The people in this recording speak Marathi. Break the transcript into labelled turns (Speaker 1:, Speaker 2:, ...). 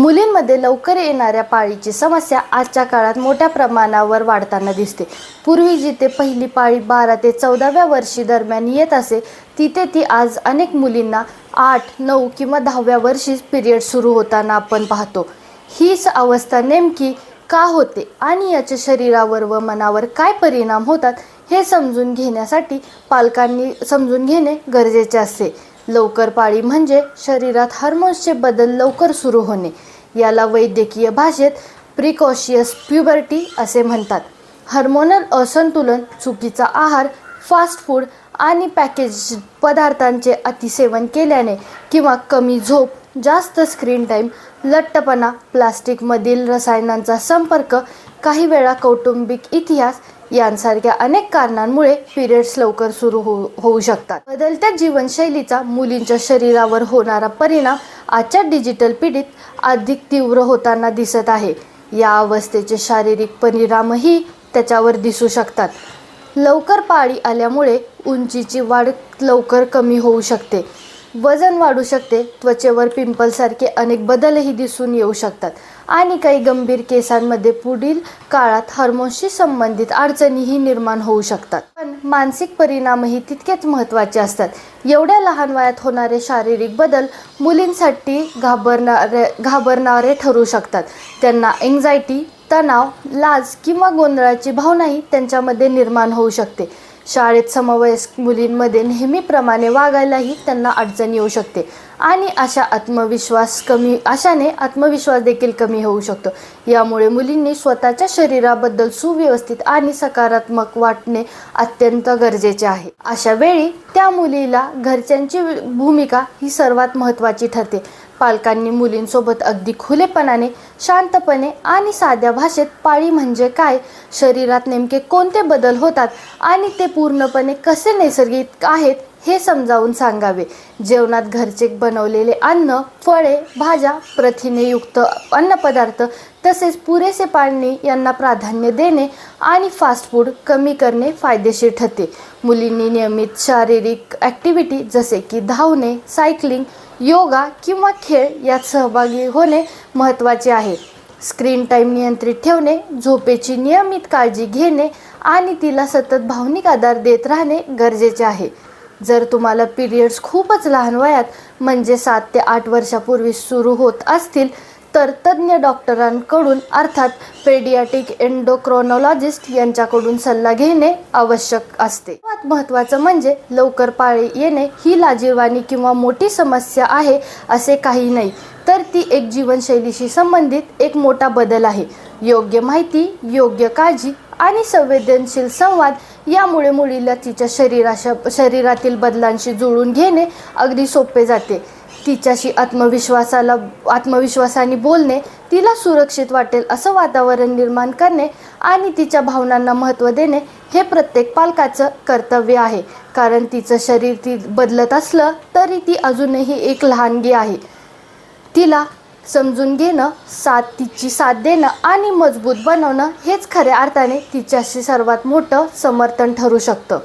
Speaker 1: मुलींमध्ये लवकर येणाऱ्या पाळीची समस्या आजच्या काळात मोठ्या प्रमाणावर वाढताना दिसते. पूर्वी जिथे पहिली पाळी बारा ते चौदाव्या वर्षी दरम्यान येत असे तिथे ती आज अनेक मुलींना आठ नऊ किंवा दहाव्या वर्षीच पिरियड सुरू होताना आपण पाहतो. हीच अवस्था नेमकी का होते आणि याचे शरीरावर व मनावर काय परिणाम होतात हे समजून घेण्यासाठी पालकांनी समजून घेणे गरजेचे असते. लवकर पाळी म्हणजे शरीरात हार्मोन्सचे बदल लवकर सुरू होणे. याला वैद्यकीय भाषेत प्रिकॉशियस प्युबर्टी असे म्हणतात. हार्मोनल असंतुलन चुकीचा आहार फास्ट फूड आणि पॅकेज पदार्थांचे अतिसेवन केल्याने किंवा कमी झोप जास्त स्क्रीन टाईम लठ्ठपणा प्लास्टिकमधील रसायनांचा संपर्क काही वेळा कौटुंबिक इतिहास यांसारख्या अनेक कारणांमुळे पिरियड्स लवकर सुरू हो होऊ शकतात. बदलत्या जीवनशैलीचा मुलींच्या शरीरावर होणारा परिणाम आजच्या डिजिटल पिढीत अधिक तीव्र होताना दिसत आहे. या अवस्थेचे शारीरिक परिणामही त्याच्यावर दिसू शकतात. लवकर पाळी आल्यामुळे उंचीची वाढ लवकर कमी होऊ शकते. वजन वाढू शकते त्वचेवर पिंपलसारखे अनेक बदलही दिसून येऊ शकतात. आणि काही गंभीर केसांमध्ये पुढील काळात हार्मोन्सशी संबंधित अडचणीही निर्माण होऊ शकतात. पण मानसिक परिणामही तितकेच महत्त्वाचे असतात. एवढ्या लहान वयात होणारे शारीरिक बदल मुलींसाठी घाबरणारे घाबरणारे ठरू शकतात. त्यांना एन्झायटी तणाव लाज किंवा गोंधळाची भावनाही त्यांच्यामध्ये निर्माण होऊ शकते. शाळेत समवयस्क मुलींमध्ये नेहमीप्रमाणे वागायलाही त्यांना अडचण येऊ शकते. आणि अशा आत्मविश्वास कमी अशाने आत्मविश्वास देखील कमी होऊ शकतो. यामुळे मुलींनी स्वतःच्या शरीराबद्दल सुव्यवस्थित आणि सकारात्मक वाटणे अत्यंत गरजेचे आहे. अशा वेळी त्या मुलीला घरच्यांची भूमिका ही सर्वात महत्त्वाची ठरते. पालकांनी मुलींसोबत अगदी खुलेपणाने शांतपणे आणि साध्या भाषेत पाळी म्हणजे काय? शरीरात नेमके कोणते बदल होतात आणि ते पूर्णपणे कसे नैसर्गिक आहेत? हे समजावून सांगावे. जेवणात घरचे बनवलेले अन्न फळे भाज्या प्रथिनेयुक्त अन्नपदार्थ तसेच पुरेसे पाणी यांना प्राधान्य देणे आणि फास्ट फूड कमी करणे फायदेशीर ठरते. मुलींनी नियमित शारीरिक ॲक्टिव्हिटी जसे की धावणे सायकलिंग योगा किंवा खेळ यात सहभागी होणे महत्त्वाचे आहे. स्क्रीन टाईम नियंत्रित ठेवणे झोपेची नियमित काळजी घेणे आणि तिला सतत भावनिक आधार देत राहणे गरजेचे आहे. जर तुम्हाला पिरियड्स खूपच लहान वयात म्हणजे सात ते आठ वर्षापूर्वी सुरू होत असतील तर तज्ज्ञ डॉक्टरांकडून अर्थात पेडियाटिक एन्डोक्रोनॉलॉजिस्ट यांच्याकडून सल्ला घेणे आवश्यक असते. सर्वात महत्त्वाचं म्हणजे लवकर पाळी येणे ही लाजीरवाणी किंवा मोठी समस्या आहे असे काही नाही. तर ती एक जीवनशैलीशी संबंधित एक मोठा बदल आहे. योग्य माहिती योग्य काळजी आणि संवेदनशील संवाद यामुळे मुलीला तिच्या शरीराशा शरीरातील बदलांशी जुळून घेणे अगदी सोपे जाते. तिच्याशी आत्मविश्वासाला आत्मविश्वासाने बोलणे तिला सुरक्षित वाटेल असं वातावरण निर्माण करणे आणि तिच्या भावनांना महत्त्व देणे हे प्रत्येक पालकाचं कर्तव्य आहे. कारण तिचं शरीर ती बदलत असलं तरी ती अजूनही एक लहानगी आहे. तिला समजून घेणं साथ तिची साथ देणं आणि मजबूत बनवणं हेच खऱ्या अर्थाने तिच्याशी सर्वात मोठं समर्थन ठरू शकतं.